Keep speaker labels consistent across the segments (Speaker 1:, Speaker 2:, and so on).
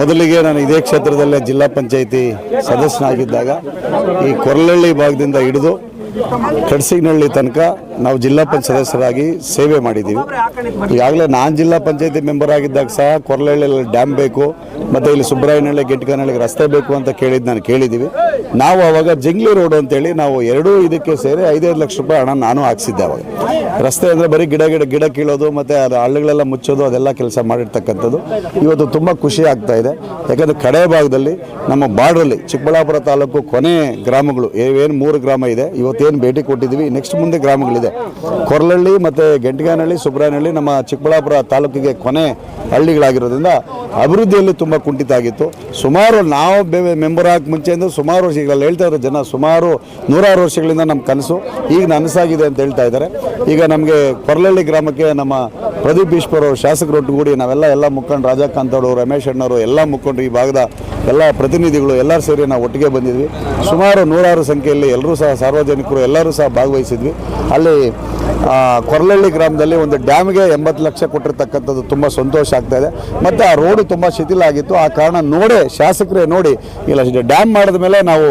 Speaker 1: ಮೊದಲಿಗೆ ನಾನು ಇದೇ ಕ್ಷೇತ್ರದಲ್ಲೇ ಜಿಲ್ಲಾ ಪಂಚಾಯಿತಿ ಸದಸ್ಯನಾಗಿದ್ದಾಗ ಈ ಕೊರಲಹಳ್ಳಿ ಭಾಗದಿಂದ ಹಿಡಿದು ಕಡ್ಸಿಗ್ನಹಳ್ಳಿ ತನಕ ನಾವು ಜಿಲ್ಲಾ ಪಂಚಾಯತ್ ಸದಸ್ಯರಾಗಿ ಸೇವೆ ಮಾಡಿದ್ದೀವಿ. ಈಗಾಗಲೇ ನಾನು ಜಿಲ್ಲಾ ಪಂಚಾಯತಿ ಮೆಂಬರ್ ಆಗಿದ್ದಾಗ ಸಹ ಕೊರಲಹಳ್ಳಿಯಲ್ಲಿ ಡ್ಯಾಮ್ ಬೇಕು, ಮತ್ತು ಇಲ್ಲಿ ಸುಬ್ರಾಯನಹಳ್ಳಿ, ಗೆಟ್ಕನಹಳ್ಳಿಗೆ ರಸ್ತೆ ಬೇಕು ಅಂತ ಕೇಳಿದ್ದು ನಾನು ಕೇಳಿದ್ದೀವಿ. ನಾವು ಅವಾಗ ಜಂಗ್ಲಿ ರೋಡ್ ಅಂತೇಳಿ ನಾವು ಎರಡೂ ಇದಕ್ಕೆ ಸೇರಿ ಐದೈದು ಲಕ್ಷ ರೂಪಾಯಿ ಹಣ ನಾನು ಹಾಕ್ಸಿದ್ದೆ ಅವಾಗ. ರಸ್ತೆ ಅಂದರೆ ಬರೀ ಗಿಡ ಗಿಡ ಗಿಡ ಕೀಳೋದು ಮತ್ತು ಅದು ಹಳ್ಳಿಗಳೆಲ್ಲ ಮುಚ್ಚೋದು, ಅದೆಲ್ಲ ಕೆಲಸ ಮಾಡಿರ್ತಕ್ಕಂಥದ್ದು. ಇವತ್ತು ತುಂಬ ಖುಷಿ ಆಗ್ತಾ ಇದೆ. ಯಾಕಂದರೆ ಕಡೆ ಭಾಗದಲ್ಲಿ ನಮ್ಮ ಬಾರ್ಡ್ರಲ್ಲಿ ಚಿಕ್ಕಬಳ್ಳಾಪುರ ತಾಲೂಕು ಕೊನೆ ಗ್ರಾಮಗಳು ಏನು ಮೂರು ಗ್ರಾಮ ಇದೆ. ಇವತ್ತೇನು ಭೇಟಿ ಕೊಟ್ಟಿದ್ದೀವಿ. ನೆಕ್ಸ್ಟ್ ಮುಂದೆ ಗ್ರಾಮಗಳಿದೆ. ಕೊರಲಹಳ್ಳಿ ಮತ್ತು ಗೆಂಟಗಾನಹಳ್ಳಿ, ಸುಬ್ರಾನಹಳ್ಳಿ ನಮ್ಮ ಚಿಕ್ಕಬಳ್ಳಾಪುರ ತಾಲೂಕಿಗೆ ಕೊನೆ ಹಳ್ಳಿಗಳಾಗಿರೋದ್ರಿಂದ ಅಭಿವೃದ್ಧಿಯಲ್ಲಿ ತುಂಬ ಕುಂಠಿತ ಆಗಿತ್ತು. ಸುಮಾರು ನಾವು ಮೆಂಬರ್ ಆಗಿ ಮುಂಚೆಯಿಂದ ಸುಮಾರು ವರ್ಷಗಳಲ್ಲಿ ಹೇಳ್ತಾ ಇರೋ ಜನ ಸುಮಾರು ನೂರಾರು ವರ್ಷಗಳಿಂದ ನಮ್ಮ ಕನಸು. ಈಗ ನನಸಾಗಿದೆ ಅಂತ ಹೇಳ್ತಾ ಇದ್ದಾರೆ. ಈಗ ನಮಗೆ ಕೊರಲಹಳ್ಳಿ ಗ್ರಾಮಕ್ಕೆ ನಮ್ಮ ಪ್ರದೀಪ್ ಈಶ್ವರ್ ಅವರು ಶಾಸಕರು ಒಟ್ಟುಗೂಡಿ ನಾವೆಲ್ಲ ಎಲ್ಲ ಮುಖಂಡರು ರಾಜಕಾಂತ್ ಅವರು, ರಮೇಶ್ ಅಣ್ಣವರು, ಎಲ್ಲ ಮುಖಂಡರು ಈ ಭಾಗದ ಎಲ್ಲ ಪ್ರತಿನಿಧಿಗಳು ಎಲ್ಲರೂ ಸೇರಿ ನಾವು ಒಟ್ಟಿಗೆ ಬಂದಿದ್ವಿ. ಸುಮಾರು ನೂರಾರು ಸಂಖ್ಯೆಯಲ್ಲಿ ಎಲ್ಲರೂ ಸಹ ಸಾರ್ವಜನಿಕರು ಎಲ್ಲರೂ ಸಹ ಭಾಗವಹಿಸಿದ್ವಿ. ಅಲ್ಲಿ ಕೊರಲಹಳ್ಳಿ ಗ್ರಾಮದಲ್ಲಿ ಒಂದು ಡ್ಯಾಮ್ಗೆ ಎಂಬತ್ತು ಲಕ್ಷ ಕೊಟ್ಟಿರ್ತಕ್ಕಂಥದ್ದು ತುಂಬ ಸಂತೋಷ ಆಗ್ತಾ ಇದೆ. ಮತ್ತು ಆ ರೋಡು ತುಂಬ ಶಿಥಿಲ ಆಗಿತ್ತು. ಆ ಕಾರಣ ನೋಡೇ, ಶಾಸಕರೇ ನೋಡಿ, ಇಲ್ಲ ಡ್ಯಾಮ್ ಮಾಡಿದ ಮೇಲೆ ನಾವು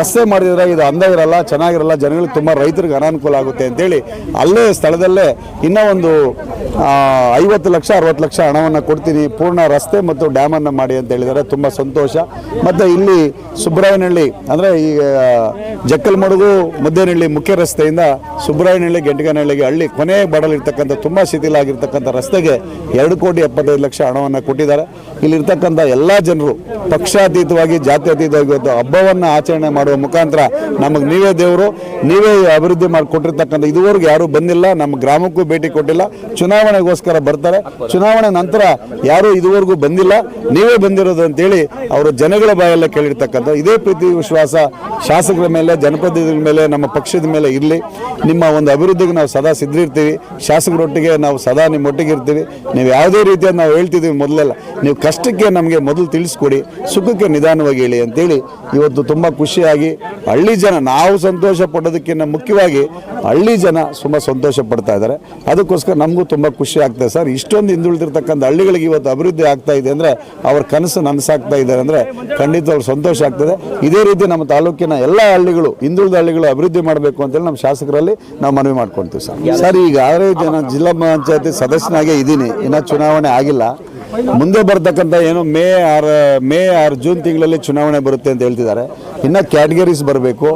Speaker 1: ರಸ್ತೆ ಮಾಡಿದರೆ ಇದು ಅಂದ ಇರಲ್ಲ, ಚೆನ್ನಾಗಿರಲ್ಲ, ಜನಗಳಿಗೆ ತುಂಬ ರೈತರಿಗೆ ಅನಾನುಕೂಲ ಆಗುತ್ತೆ ಅಂತೇಳಿ ಅಲ್ಲೇ ಸ್ಥಳದಲ್ಲೇ ಇನ್ನೂ ಒಂದು ಐವತ್ತು ಲಕ್ಷ, ಅರವತ್ತು ಲಕ್ಷ ಹಣವನ್ನು ಕೊಡ್ತೀನಿ. ಪೂರ್ಣ ರಸ್ತೆ ಮತ್ತು ಡ್ಯಾಮನ್ನು ಮಾಡಿ ಅಂತ ಹೇಳಿದ್ದಾರೆ. ತುಂಬ ಸಂತೋಷ. ಮತ್ತು ಇಲ್ಲಿ ಸುಬ್ರಾಯನಹಳ್ಳಿ, ಅಂದರೆ ಈಗ ಜಕ್ಕಲ್ಮಡುಗು, ಮುದ್ದೇನಹಳ್ಳಿ ಮುಖ್ಯ ರಸ್ತೆಯಿಂದ ಸುಬ್ರಾಯನಹಳ್ಳಿ, ಗೆಂಟಗನಹಳ್ಳಿಗೆ ಹಳ್ಳಿ ಕೊನೆ ಬಡಲಿರ್ತಕ್ಕಂಥ, ತುಂಬ ಶಿಥಿಲಾಗಿರ್ತಕ್ಕಂಥ ರಸ್ತೆಗೆ ಎರಡು ಕೋಟಿ ಎಪ್ಪತ್ತೈದು ಲಕ್ಷ ಹಣವನ್ನು ಕೊಟ್ಟಿದ್ದಾರೆ. ಇಲ್ಲಿರ್ತಕ್ಕಂಥ ಎಲ್ಲ ಜನರು ಪಕ್ಷಾತೀತವಾಗಿ, ಜಾತ್ಯತೀತವಾಗಿ ಇವತ್ತು ಹಬ್ಬವನ್ನು ಆಚರಣೆ ಮಾಡುವ ಮುಖಾಂತರ ನಮಗೆ ನೀವೇ ದೇವರು, ನೀವೇ ಅಭಿವೃದ್ಧಿ ಮಾಡಿ ಕೊಟ್ಟಿರ್ತಕ್ಕಂಥ ಇದುವರೆಗೂ ಯಾರೂ ಬಂದಿಲ್ಲ. ನಮ್ಮ ಗ್ರಾಮಕ್ಕೂ ಭೇಟಿ ಕೊಟ್ಟಿಲ್ಲ. ಚುನಾವಣೆಗೋಸ್ಕರ ಬರ್ತಾರೆ. ಚುನಾವಣೆ ನಂತರ ಯಾರೂ ಇದುವರೆಗೂ ಬಂದಿಲ್ಲ. ನೀವೇ ಬಂದಿರೋದು ಅಂತೇಳಿ ಅವರು ಜನಗಳ ಬಾಯಲ್ಲೇ ಕೇಳಿರ್ತಕ್ಕಂಥ ಇದೇ ಪ್ರೀತಿ ವಿಶ್ವಾಸ ಶಾಸಕರ ಮೇಲೆ, ಜನಪ್ರತಿನಿಧಿಗಳ ಮೇಲೆ, ನಮ್ಮ ಪಕ್ಷದ ಮೇಲೆ ಇರಲಿ. ನಿಮ್ಮ ಒಂದು ಅಭಿವೃದ್ಧಿಗೆ ನಾವು ಸದಾ ಸಿದ್ಧಿರ್ತೀವಿ ಶಾಸಕರೊಟ್ಟಿಗೆ ನಾವು ಸದಾ ನಿಮ್ಮೊಟ್ಟಿಗೆ ಇರ್ತೀವಿ. ನೀವು ಯಾವುದೇ ರೀತಿಯ ನಾವು ಹೇಳ್ತಿದ್ದೀವಿ ಮೊದಲೆಲ್ಲ. ನೀವು ಕಷ್ಟಕ್ಕೆ ನಮಗೆ ಮೊದಲು ತಿಳಿಸ್ಕೊಡಿ. ಸುಖಕ್ಕೆ ನಿಧಾನವಾಗಿ ಹೇಳಿ ಅಂತೇಳಿ ಇವತ್ತು ತುಂಬ ಖುಷಿಯಾಗಿ ಹಳ್ಳಿ ಜನ ನಾವು ಸಂತೋಷ ಪಡೋದಕ್ಕಿಂತ ಮುಖ್ಯವಾಗಿ ಹಳ್ಳಿ ಜನ ತುಂಬ ಸಂತೋಷ ಪಡ್ತಾ ಇದ್ದಾರೆ. ಅದಕ್ಕೋಸ್ಕರ ನಮಗೂ ತುಂಬ ಖುಷಿ ಆಗ್ತದೆ. ಸರ್, ಇಷ್ಟೊಂದು ಹಿಂದುಳಿದಿರ್ತಕ್ಕಂಥ ಹಳ್ಳಿಗಳಿಗೆ ಇವತ್ತು ಅಭಿವೃದ್ಧಿ ಆಗ್ತಾ ಇದೆ ಅಂದರೆ ಅವ್ರ ಕನಸು ನನಸಾಗ್ತಾ ಇದ್ದಾರೆ ಅಂದರೆ ಖಂಡಿತ ಅವ್ರು ಸಂತೋಷ ಆಗ್ತದೆ. ಇದೇ ರೀತಿ ನಮ್ಮ ತಾಲೂಕಿನ ಎಲ್ಲ ಹಳ್ಳಿಗಳು, ಹಿಂದುಳಿದ ಹಳ್ಳಿಗಳು ಅಭಿವೃದ್ಧಿ ಮಾಡಬೇಕು ಅಂತೇಳಿ ನಮ್ಮ ಶಾಸಕರಲ್ಲಿ ನಾವು ಮನವಿ ಮಾಡ್ಕೊತೀವಿ ಸರ್. ಸರ್, ಈಗ ಆರೇ ಜನ ಜಿಲ್ಲಾ ಪಂಚಾಯತಿ ಸದಸ್ಯನಾಗೇ ಇದ್ದೀನಿ. ಇನ್ನು ಚುನಾವಣೆ ಆಗಿಲ್ಲ. ಮುಂದೆ ಬರ್ತಕ್ಕಂಥ ಏನು ಮೇ ಆರ್, ಮೇ ಆರು ಜೂನ್ ತಿಂಗಳಲ್ಲಿ ಚುನಾವಣೆ ಬರುತ್ತೆ ಅಂತ ಹೇಳ್ತಿದ್ದಾರೆ. ಇನ್ನು ಕ್ಯಾಟಗರೀಸ್ ಬರಬೇಕು.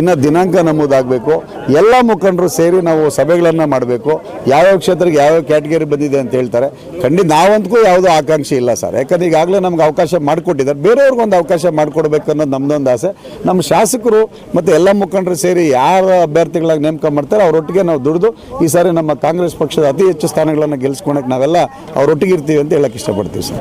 Speaker 1: ಇನ್ನು ದಿನಾಂಕ ನಮೂದಾಗಬೇಕು. ಎಲ್ಲ ಮುಖಂಡರು ಸೇರಿ ನಾವು ಸಭೆಗಳನ್ನು ಮಾಡಬೇಕು. ಯಾವ್ಯಾವ ಕ್ಷೇತ್ರಕ್ಕೆ ಯಾವ್ಯಾವ ಕ್ಯಾಟಗರಿ ಬಂದಿದೆ ಅಂತ ಹೇಳ್ತಾರೆ. ಖಂಡಿತ ನಾವಂತೂ ಯಾವುದೂ ಆಕಾಂಕ್ಷೆ ಇಲ್ಲ ಸರ್. ಯಾಕಂದ್ರೆ ಈಗಾಗಲೇ ನಮ್ಗೆ ಅವಕಾಶ ಮಾಡಿಕೊಟ್ಟಿದ್ದಾರೆ. ಬೇರೆಯವ್ರಿಗೊಂದು ಅವಕಾಶ ಮಾಡಿಕೊಡ್ಬೇಕು ಅನ್ನೋದು ನಮ್ಮದೊಂದು ಆಸೆ. ನಮ್ಮ ಶಾಸಕರು ಮತ್ತು ಎಲ್ಲ ಮುಖಂಡರು ಸೇರಿ ಯಾರ ಅಭ್ಯರ್ಥಿಗಳಾಗಿ ನೇಮಕ ಮಾಡ್ತಾರೆ ಅವರೊಟ್ಟಿಗೆ ನಾವು ದುಡಿದು ಈ ಸಾರಿ ನಮ್ಮ ಕಾಂಗ್ರೆಸ್ ಪಕ್ಷದ ಅತಿ ಹೆಚ್ಚು ಸ್ಥಾನಗಳನ್ನು ಗೆಲ್ಸ್ಕೊಳಕ್ಕೆ ನಾವೆಲ್ಲ ಅವರೊಟ್ಟಿಗೆ ಇರ್ತೀವಿ ಅಂತ ಹೇಳಕ್ಕೆ ಇಷ್ಟಪಡ್ತೀವಿ ಸರ್.